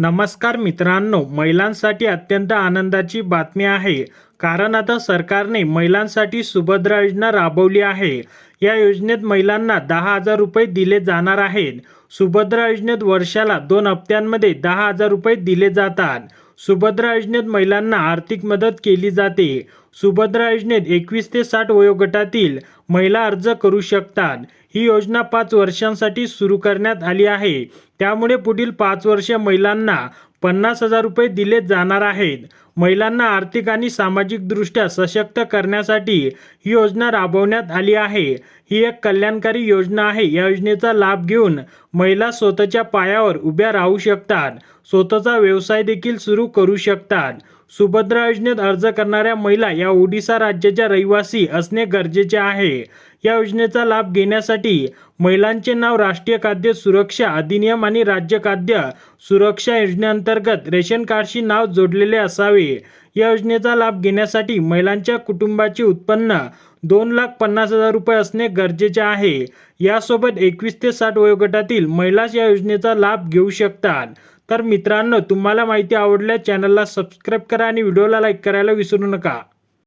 नमस्कार मित्रांनो महिलांसाठी अत्यंत आनंदाची बातमी आहे. कारण आता सरकारने महिलांसाठी सुभद्रा योजना राबवली आहे. या योजनेत महिलांना दहा हजार रुपये दिले जाणार आहेत. सुभद्रा योजनेत वर्षाला दोन हप्त्यांमध्ये दहा हजार रुपये दिले जातात. सुभद्रा योजनेत महिलांना आर्थिक मदत केली जाते. सुभद्रा योजनेत एकवीस ते साठ वयोगटातील महिला अर्ज करू शकतात. ही योजना पाच वर्षांसाठी सुरू करण्यात आली आहे. त्यामुळे पुढील पाच वर्षे महिलांना पन्नास हजार रुपये दिले जाणार आहेत. महिलांना आर्थिक आणि सामाजिकदृष्ट्या सशक्त करण्यासाठी ही योजना राबवण्यात आली आहे. ही एक कल्याणकारी योजना आहे. या योजनेचा लाभ घेऊन महिला स्वतःच्या पायावर उभ्या राहू शकतात. स्वतःचा व्यवसाय देखील सुरू करू शकतात. सुभद्रा योजनेत अर्ज करणाऱ्या महिला या ओडिसा राज्याच्या रहिवासी असणे गरजेचे आहे. या योजनेचा लाभ घेण्यासाठी महिलांचे नाव राष्ट्रीय खाद्य सुरक्षा अधिनियम आणि राज्य खाद्य सुरक्षा योजनेअंतर्गत रेशन कार्डशी नाव जोडलेले असावे. या योजनेचा लाभ घेण्यासाठी महिलांच्या कुटुंबाचे उत्पन्न दोन लाख पन्नास हजार रुपये असणे गरजेचे आहे. यासोबत एकवीस ते साठ वयोगटातील महिलाच या योजनेचा लाभ घेऊ शकतात. तर मित्रांनो तुम्हाला माहिती आवडल्या चॅनलला सबस्क्राईब करा आणि व्हिडिओला लाईक करायला विसरू नका.